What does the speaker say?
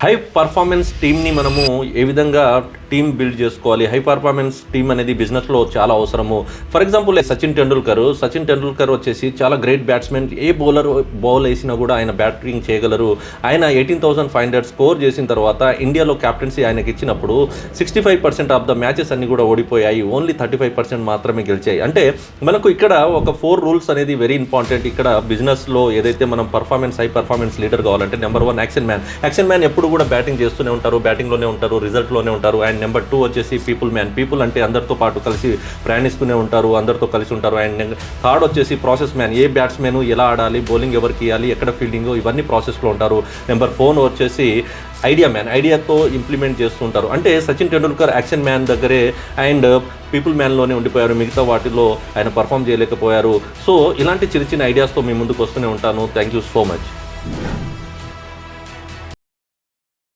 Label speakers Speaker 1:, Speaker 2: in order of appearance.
Speaker 1: High performance టీమ్ని మనము ఏ విధంగా టీమ్ బిల్డ్ చేసుకోవాలి. హై పర్ఫార్మెన్స్ టీమ్ అనేది బిజినెస్లో చాలా అవసరము. ఫర్ ఎగ్జాంపుల్ సచిన్ టెండూల్కర్ సచిన్ టెండూల్కర్ వచ్చేసి చాలా గ్రేట్ బ్యాట్స్మెన్ ఏ బౌలర్ బౌల్ వేసినా కూడా ఆయన బ్యాటింగ్ చేయగలరు. ఆయన eighteen thousand five hundred score చేసిన తర్వాత ఇండియాలో క్యాప్టెన్సీ ఆయనకి ఇచ్చినప్పుడు sixty five percent of the matches అన్ని కూడా ఓడిపోయాయి. ఓన్లీ థర్టీ ఫైవ్ పర్సెంట్ మాత్రమే గెలిచాయి. అంటే మనకు ఇక్కడ ఒక ఫోర్ రూల్స్ అనేది వెరీ ఇంపార్టెంట్ ఇక్కడ బిజినెస్లో ఏదైతే మనం పర్ఫార్మెన్స్ హై పర్ఫార్మెన్స్ లీడర్ కావాలంటే number one action man action man ఎప్పుడు కూడా బ్యాటింగ్ చేస్తూనే ఉంటారు. బ్యాటింగ్లోనే ఉంటారు. రిజల్ట్లోనే ఉంటారు. అండ్ నెంబర్ టూ వచ్చేసి పీపుల్ మ్యాన్. పీపుల్ అంటే అందరితో పాటు కలిసి ప్రయాణిస్తూనే ఉంటారు అందరితో కలిసి ఉంటారు. అండ్ థర్డ్ వచ్చేసి ప్రాసెస్ మ్యాన్. ఏ బ్యాట్స్మెన్ ఎలా ఆడాలి బౌలింగ్ ఎవరికి ఇవ్వాలి ఎక్కడ ఫీల్డింగ్ ఇవన్నీ ప్రాసెస్లో ఉంటారు. నెంబర్ ఫోర్ వచ్చేసి ఐడియా మ్యాన్. ఐడియాతో ఇంప్లిమెంట్ చేస్తుంటారు అంటే సచిన్ టెండూల్కర్ యాక్షన్ మ్యాన్ దగ్గరే అండ్ పీపుల్ మ్యాన్లోనే ఉండిపోయారు. మిగతా వాటిలో ఆయన పర్ఫామ్ చేయలేకపోయారు. సో ఇలాంటి చిన్న చిన్న ఐడియాస్తో మీ ముందుకు వస్తూనే ఉంటాను. Thank you so much.